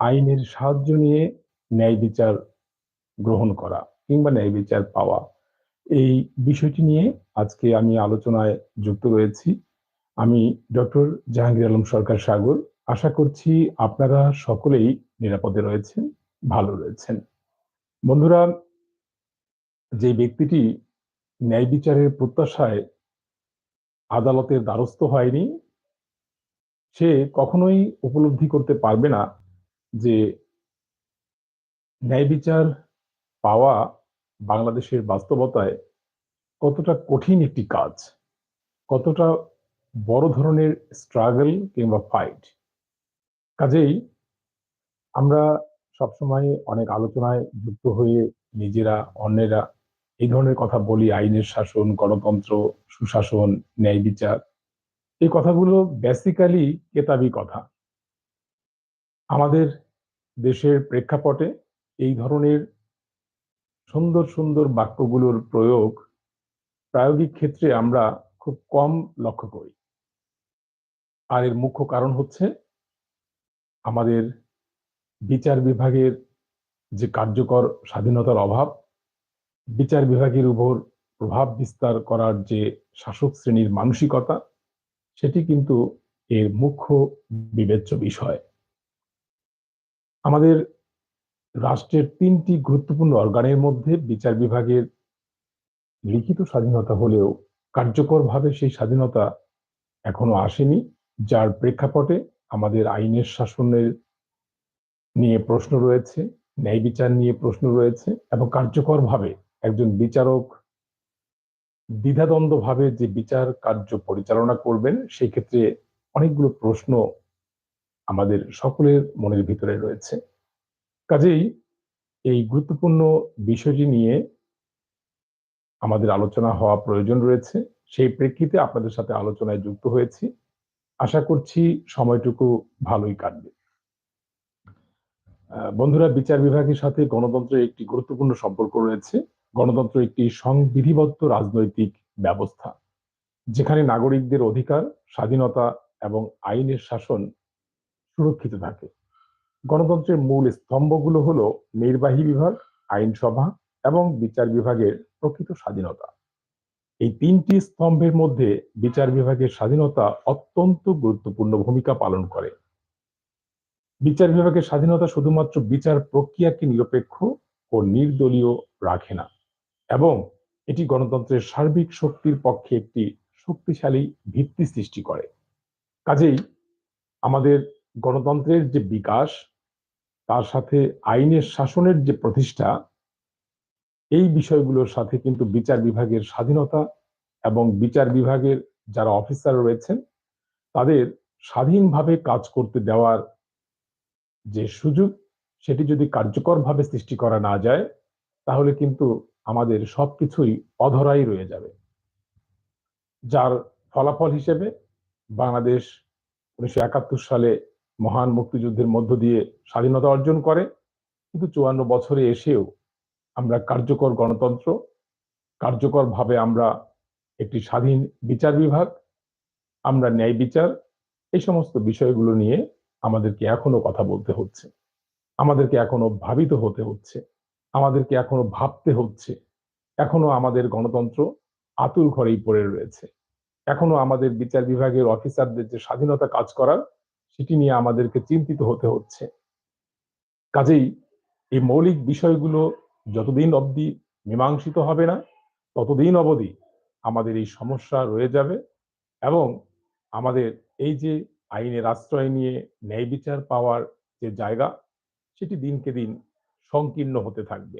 আইনের সাহায্য নিয়ে ন্যায় বিচার গ্রহণ করা কিংবা ন্যায় বিচার পাওয়া। এই বিষয়টি নিয়ে আজকে আমি আলোচনায় যুক্ত রয়েছি। আমি ডক্টর জাহাঙ্গীর আলম সরকার সাগর। আশা করছি আপনারা সকলেই নিরাপদে রয়েছেন, ভালো রয়েছেন। বন্ধুরা, যে ব্যক্তিটি ন্যায় বিচারের প্রত্যাশায় আদালতের দ্বারস্থ হয়নি, সে কখনোই উপলব্ধি করতে পারবে না যে ন্যায় বিচার পাওয়া বাংলাদেশের বাস্তবতায় কতটা কঠিন একটি কাজ, কতটা বড় ধরনের স্ট্রাগল কিংবা ফাইট কাজেই আমরা সবসময় অনেক আলোচনায় যুক্ত হয়ে নিজেরা, অন্যেরা এই ধরনের কথা বলি, আইনের শাসন, গণতন্ত্র, সুশাসন, ন্যায় বিচার। এই কথাগুলো বেসিক্যালি কেতাবি কথা। আমাদের দেশের প্রেক্ষাপটে এই ধরনের সুন্দর সুন্দর বাক্যগুলোর প্রয়োগ প্রায়োগিক ক্ষেত্রে আমরা খুব কম লক্ষ্য করি। আর এর মুখ্য কারণ হচ্ছে আমাদের বিচার বিভাগের যে কার্যকর স্বাধীনতার অভাব, বিচার বিভাগের উপর প্রভাব বিস্তার করার যে শাসক শ্রেণির মানসিকতা, সেটি কিন্তু এর মুখ্য বিবেচ্য বিষয়। আমাদের রাষ্ট্রের তিনটি গুরুত্বপূর্ণ অর্গানের মধ্যে বিচার বিভাগের লিখিত স্বাধীনতা হলেও কার্যকরভাবে সেই স্বাধীনতা এখনও আসেনি, যার প্রেক্ষাপটে আমাদের আইনের শাসনের নিয়ে প্রশ্ন রয়েছে, ন্যায় বিচার নিয়ে প্রশ্ন রয়েছে এবং কার্যকরভাবে একজন বিচারক দ্বিধাদ্বন্দ্বভাবে যে বিচার কার্য পরিচালনা করবেন, সেই ক্ষেত্রে অনেকগুলো প্রশ্ন আমাদের সকলের মনের ভিতরে রয়েছে। কাজেই এই গুরুত্বপূর্ণ বিষয়টি নিয়ে আমাদের আলোচনা হওয়া প্রয়োজন রয়েছে। সেই প্রেক্ষিতে আপনাদের সাথে আলোচনায় যুক্ত হয়েছি। আশা করছি সময়টুকু ভালোই কাটবে। বন্ধুরা, বিচার বিভাগের সাথে গণতন্ত্রের একটি গুরুত্বপূর্ণ সম্পর্ক রয়েছে। গণতন্ত্র একটি সংবিধিবদ্ধ রাজনৈতিক ব্যবস্থা, যেখানে নাগরিকদের অধিকার, স্বাধীনতা এবং আইনের শাসন সুরক্ষিত থাকে। গণতন্ত্রের মূল স্তম্ভগুলো হলো নির্বাহী বিভাগ, আইনসভা এবং বিচার বিভাগের প্রকৃত স্বাধীনতা। এই তিনটি স্তম্ভের মধ্যে বিচার বিভাগের স্বাধীনতা অত্যন্ত গুরুত্বপূর্ণ ভূমিকা পালন করে। বিচার বিভাগের স্বাধীনতা শুধুমাত্র বিচার প্রক্রিয়াকে নিরপেক্ষ ও নির্দলীয় রাখে না এবং এটি গণতন্ত্রের সার্বিক শক্তির পক্ষে একটি শক্তিশালী ভিত্তি সৃষ্টি করে। কাজেই আমাদের গণতন্ত্রের যে বিকাশ, তার সাথে আইনের শাসনের যে প্রতিষ্ঠা, এই বিষয়গুলোর সাথে কিন্তু বিচার বিভাগের স্বাধীনতা এবং বিচার বিভাগের যারা অফিসার রয়েছেন, তাদের স্বাধীনভাবে কাজ করতে দেওয়ার যে সুযোগ, সেটি যদি কার্যকরভাবে সৃষ্টি করা না যায়, তাহলে কিন্তু আমাদের সবকিছুই অধরাই রয়ে যাবে। যার ফলাফল হিসেবে বাংলাদেশ উনিশশো একাত্তর সালে মহান মুক্তিযুদ্ধের মধ্য দিয়ে স্বাধীনতা অর্জন করে, কিন্তু চুয়ান্ন বছরে এসেও আমরা কার্যকর গণতন্ত্র, কার্যকরভাবে আমরা একটি স্বাধীন বিচার বিভাগ, আমরা ন্যায় বিচার, এই সমস্ত বিষয়গুলো নিয়ে আমাদেরকে এখনও কথা বলতে হচ্ছে। আমাদেরকে এখনও ভাবিত হতে হচ্ছে। আমাদেরকে এখনও ভাবতে হচ্ছে। এখনও আমাদের গণতন্ত্র আতুল ঘরেই পড়ে রয়েছে। এখনও আমাদের বিচার বিভাগের অফিসারদের যে স্বাধীনতা কাজ করার সেটি নিয়ে আমাদেরকে চিন্তিত হতে হচ্ছে। কাজেই এই মৌলিক বিষয়গুলো যতদিন অবধি মীমাংসিত হবে না, ততদিন অবধি আমাদের এই সমস্যা রয়ে যাবে এবং আমাদের এই যে আইনের আশ্রয় নিয়ে ন্যায় বিচার পাওয়ার যে জায়গা, সেটি দিনকে দিন সংকীর্ণ হতে থাকবে।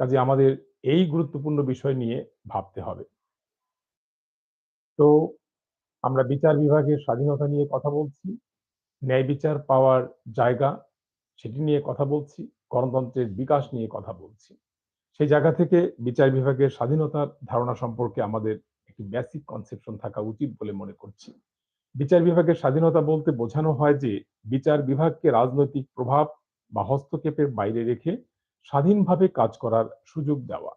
কাজে আমাদের এই গুরুত্বপূর্ণ বিষয় নিয়ে ভাবতে হবে। তো আমরা বিচার বিভাগের স্বাধীনতা নিয়ে কথা বলছি। ন্যায় বিচার পাওয়ার জায়গা সেটি নিয়ে কথা বলছি, গণতন্ত্রের বিকাশ নিয়ে কথা বলছি। সেই জায়গা থেকে বিচার বিভাগের স্বাধীনতার ধারণা সম্পর্কে আমাদের একটি বেসিক কনসেপশন থাকা উচিত বলে মনে করছি। বিচার বিভাগের স্বাধীনতা বলতে বোঝানো হয় যে, বিচার বিভাগকে রাজনৈতিক প্রভাব বা হস্তক্ষেপের বাইরে রেখে স্বাধীনভাবে কাজ করার সুযোগ দেওয়া।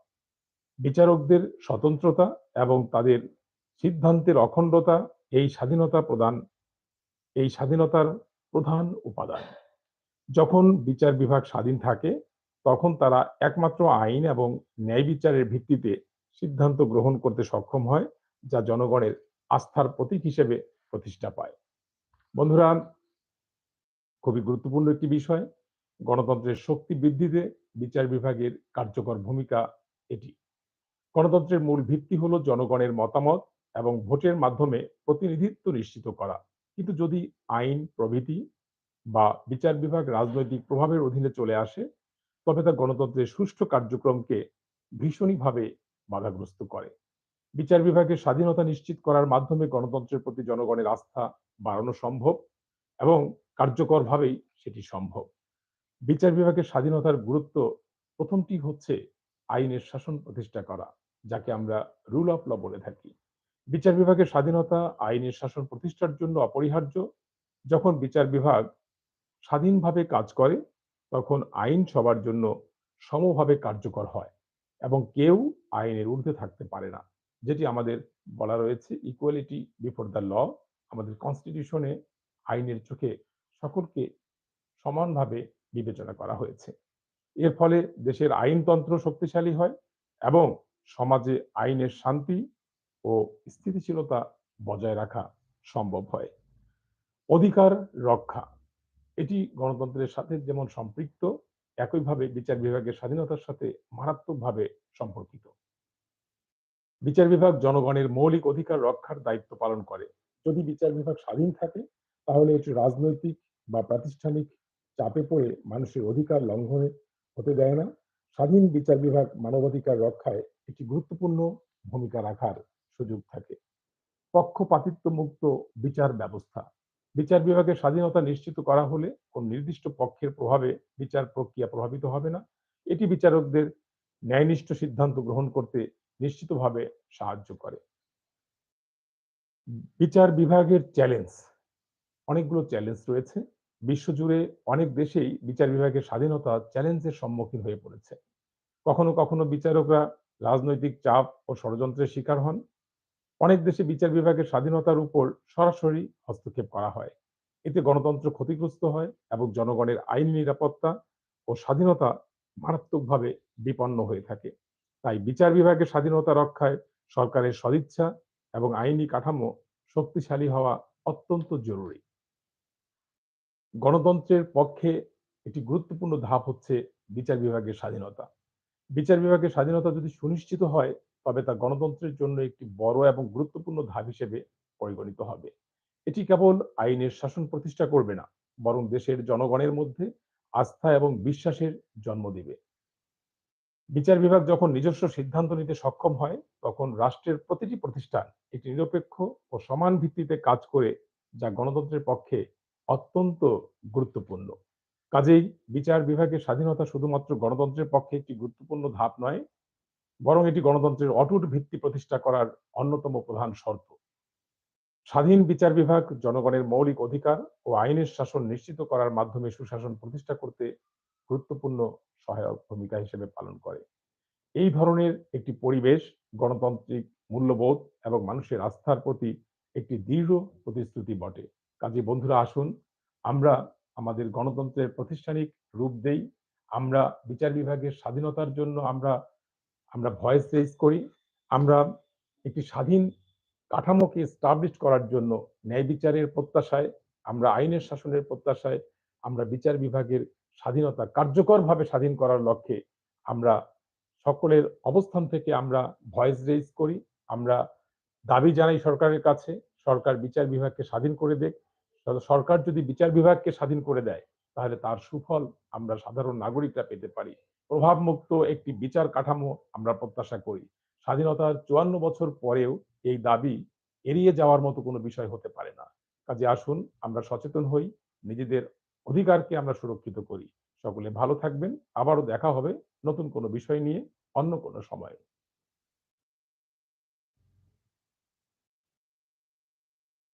বিচারকদের স্বতন্ত্রতা এবং তাদের সিদ্ধান্তের অখণ্ডতা এই স্বাধীনতা প্রদান এই স্বাধীনতার প্রধান উপাদান। যখন বিচার বিভাগ স্বাধীন থাকে, তখন তারা একমাত্র আইন এবং ন্যায় বিচারের ভিত্তিতে সিদ্ধান্ত গ্রহণ করতে সক্ষম হয়, যা জনগণের আস্থার প্রতীক হিসেবে প্রতিষ্ঠা পায়। বন্ধুরা, খুবই গুরুত্বপূর্ণ একটি বিষয়, গণতন্ত্রের শক্তি বৃদ্ধিতে বিচার বিভাগের কার্যকর ভূমিকা এটি। গণতন্ত্রের মূল ভিত্তি হলো জনগণের মতামত এবং ভোটের মাধ্যমে প্রতিনিধিত্ব নিশ্চিত করা। কিন্তু যদি আইন, প্রভৃতি বা বিচার বিভাগ রাজনৈতিক প্রভাবের অধীনে চলে আসে, তবে তা গণতন্ত্রের সুষ্ঠু কার্যক্রমকে ভীষণভাবে বাধাগ্রস্ত করে। বিচার বিভাগের স্বাধীনতা নিশ্চিত করার মাধ্যমে গণতন্ত্রের প্রতি জনগণের আস্থা বাড়ানো সম্ভব এবং কার্যকরভাবেই সেটি সম্ভব। বিচার বিভাগের স্বাধীনতার গুরুত্ব প্রথমটি হচ্ছে আইনের শাসন প্রতিষ্ঠা করা, যাকে আমরা রুল অফ ল বলে থাকি। বিচার বিভাগের স্বাধীনতা, আইনের শাসন প্রতিষ্ঠার জন্য অপরিহার্য। যখন বিচার বিভাগ স্বাধীনভাবে কাজ করে, তখন আইন সবার জন্য সমভাবে কার্যকর হয় এবং কেউ আইনের ঊর্ধ্বে থাকতে পারে না। যেটি আমাদের বলা রয়েছে ইকুয়ালিটি বিফোর দ্য ল আমাদের কনস্টিটিউশনে আইনের চোখে সকলকে সমানভাবে বিবেচনা করা হয়েছে। এর ফলে দেশের আইনতন্ত্র শক্তিশালী হয় এবং সমাজে আইনের শান্তি ও স্থিতিশীলতা বজায় রাখা সম্ভব হয়। অধিকার রক্ষা, এটি গণতন্ত্রের সাথে যেমন সম্পৃক্ত, একইভাবে বিচার বিভাগের স্বাধীনতার সাথে মারাত্মকভাবে সম্পর্কিত। বিচার বিভাগ জনগণের মৌলিক অধিকার রক্ষার দায়িত্ব পালন করে। যদি বিচার বিভাগ স্বাধীন থাকে, তাহলে এটি রাজনৈতিক বা প্রাতিষ্ঠানিক চাপে পড়ে মানুষের অধিকার লঙ্ঘনে হতে দেয় না। স্বাধীন বিচার বিভাগ মানবাধিকার রক্ষায় একটি গুরুত্বপূর্ণ ভূমিকা রাখার সুযোগ থাকে। পক্ষপাতিত্ব মুক্ত বিচার ব্যবস্থা। বিচার বিভাগের স্বাধীনতা নিশ্চিত করা হলে কোন নির্দিষ্ট পক্ষের প্রভাবে বিচার প্রক্রিয়া প্রভাবিত হবে না। এটি বিচারকদের ন্যায়নিষ্ঠ সিদ্ধান্ত গ্রহণ করতে নিশ্চিতভাবে সাহায্য করে। বিচার বিভাগের চ্যালেঞ্জ। অনেকগুলো চ্যালেঞ্জ রয়েছে। বিশ্বজুড়ে অনেক দেশেই বিচার বিভাগের স্বাধীনতা চ্যালেঞ্জের সম্মুখীন হয়ে পড়েছে। কখনো কখনো বিচারকরা রাজনৈতিক চাপ ও ষড়যন্ত্রের শিকার হন। অনেক দেশে বিচার বিভাগের স্বাধীনতার উপর সরাসরি হস্তক্ষেপ করা হয়। এতে গণতন্ত্র ক্ষতিগ্রস্ত হয় এবং জনগণের আইন নিরাপত্তা ও স্বাধীনতা মারাত্মকভাবে বিপন্ন হয়ে থাকে। তাই বিচার বিভাগের স্বাধীনতা রক্ষায় সরকারের সদিচ্ছা এবং আইনি কাঠামো শক্তিশালী হওয়া অত্যন্ত জরুরি। গণতন্ত্রের পক্ষে একটি গুরুত্বপূর্ণ ধাপ হচ্ছে বিচার বিভাগের স্বাধীনতা। বিচার বিভাগের স্বাধীনতা যদি সুনিশ্চিত হয় তবে তা গণতন্ত্রের জন্য একটি বড় এবং গুরুত্বপূর্ণ ধাপ হিসেবে পরিগণিত হবে। এটি কেবল আইনের শাসন প্রতিষ্ঠা করবে না, বরং দেশের জনগণের মধ্যে আস্থা এবং বিশ্বাসের জন্ম দিবে। বিচার বিভাগ যখন নিজস্ব সিদ্ধান্ত নিতে সক্ষম হয়, তখন রাষ্ট্রের প্রতিটি প্রতিষ্ঠান একটি নিরপেক্ষ ও সমান ভিত্তিতে কাজ করে যা গণতন্ত্রের পক্ষে অত্যন্ত গুরুত্বপূর্ণ। কাজেই বিচার বিভাগের স্বাধীনতা শুধুমাত্র গণতন্ত্রের পক্ষে একটি গুরুত্বপূর্ণ ধাপ নয় বরং এটি গণতন্ত্রের অটুট ভিত্তি প্রতিষ্ঠা করার অন্যতম প্রধান শর্ত। স্বাধীন বিচার বিভাগ জনগণের মৌলিক অধিকার ও আইনের শাসন নিশ্চিত করার মাধ্যমে সুশাসন প্রতিষ্ঠা করতে গুরুত্বপূর্ণ সহায়ক ভূমিকা হিসেবে পালন করে। এই ধরনের একটি পরিবেশ গণতান্ত্রিক মূল্যবোধ এবং মানুষের আস্থার প্রতি একটি দৃঢ় প্রতিশ্রুতি বটে। কাজে বন্ধুরা আসুন, আমরা আমাদের গণতন্ত্রের প্রতিষ্ঠানিক রূপ দেই। আমরা বিচার বিভাগের স্বাধীনতার জন্য আমরা আমরা ভয়েস রেজ করি, আমরা একটি স্বাধীন কাঠামোকে স্টাবলিশ করার জন্য ন্যায় বিচারের প্রত্যাশায়, আমরা আইনের শাসনের প্রত্যাশায়, আমরা বিচার বিভাগের স্বাধীনতা কার্যকরভাবে স্বাধীন করার লক্ষ্যে আমরা সকলের অবস্থান থেকে আমরা ভয়েস রেজ করি, আমরা দাবি জানাই সরকারের কাছে, সরকার বিচার বিভাগকে স্বাধীন করে দেখ সরকার যদি বিচার বিভাগকে স্বাধীন করে দেয়, তাহলে তার সুফল আমরা সাধারণ নাগরিকরা পেতে পারি। প্রভাবমুক্ত একটি বিচার কাঠামো আমরা প্রত্যাশা করি। স্বাধীনতার চুয়ান্ন বছর পরেও এই দাবি এড়িয়ে যাওয়ার মতো কোনো বিষয় হতে পারে না। কাজে আসুন, আমরা সচেতন হই, নিজেদের অধিকারকে আমরা সুরক্ষিত করি। সকলে ভালো থাকবেন, আবারও দেখা হবে নতুন কোনো বিষয় নিয়ে অন্য কোনো সময়ে।